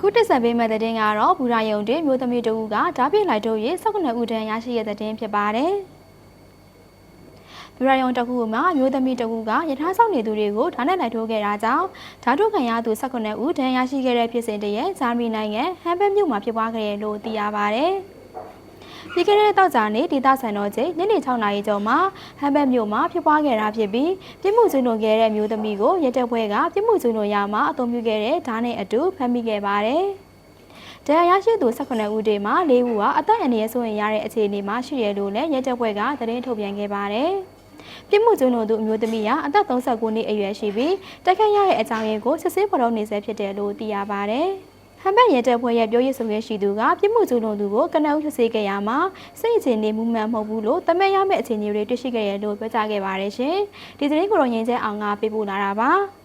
အခုတက်ဆက်ပေးမဲ့တဲ့တင်ကတော့ဘူရာယုံတင်မျိုးသမီးတဦးကဓာပြလိုက်တို့ရေး19ဦးတန်းရရှိရတဲ့တင်ဖြစ်ပါတယ်။ဘူရာယုံတကူမှာမျိုးသမီးတဦးကယထာဆောင်နေသူတွေကိုဓာနဲ့လိုက်ထိုးခဲ့တာကြောင့်ဓာထုတ်ခံရသူ19ဦးတန်းရရှိခဲ့တဲ့ဖြစ်စဉ်တည်းဂျာမနီနိုင်ငံဟမ်ဘတ်မြို့မှာဖြစ်ပွားခဲ့တယ်လို့သိရပါတ ယ်။ဒီကနေ့တောက်ကြနေဒေသဆန်တော်ချိန်ညနေ6နာရီကျော်မှာဟမ်ဘတ်မြို့မှာဖြစ်ပွားခဲ့တာဖြစ်ပြီးပြစ်မှုကျူးလွန်ခဲ့တဲ့မျိုးသမီးကိုရဲတပ်ဖွဲ့ကပြစ်မှုကျူးလွန်ရမှာအသုံးပြုခဲ့တဲ့ဓာတ်နဲ့အတူဖမ်းမိခဲ့ပါတယ်။တရားရရှိသူ18ဦးတည်းမှာ၄ဦးဟာအသက်အန္တရာယ်ဆိုရင်ရတဲ့အခြေအနေမှာရှိရလို့လည်းရဲတပ်ဖွဲ့ကသတင်းထုတ်ပြန်ခဲ့ပါတယ်။ပြစ်မှုကျူးလွန်သူအမျိုးသမီးဟာအသက်39နှစ်အရွယ်ရှိပြီးတိုက်ခတ်ရတဲ့အကြောင်းရင်းကိုစစ်ဆေးဖော်ထုတ်နေဆဲဖြစ်တယ်လို့သိရပါတယ်။ ဟမ်ဘတ်ရဲတပ်ဖွဲ့ရဲ့ပြောရေးဆိုခွင့်ရှိသူကပြစ်မှုကျူးလွန်သူကိုကနအုပ်ဖြစ်စေခဲ့ရမှာစိတ်အခြေအနေမူမှန်မဟုတ်ဘူးလို့တမန်ရမယ့်အခြေအနေတွေတွေ့ရှိခဲ့ရလို့ပြောကြားခဲ့ပါတယ်ရှင်။ဒီသတင်းကိုတော့ငြိမ်းချမ်းအောင်ကပေးပို့လာတာပါ။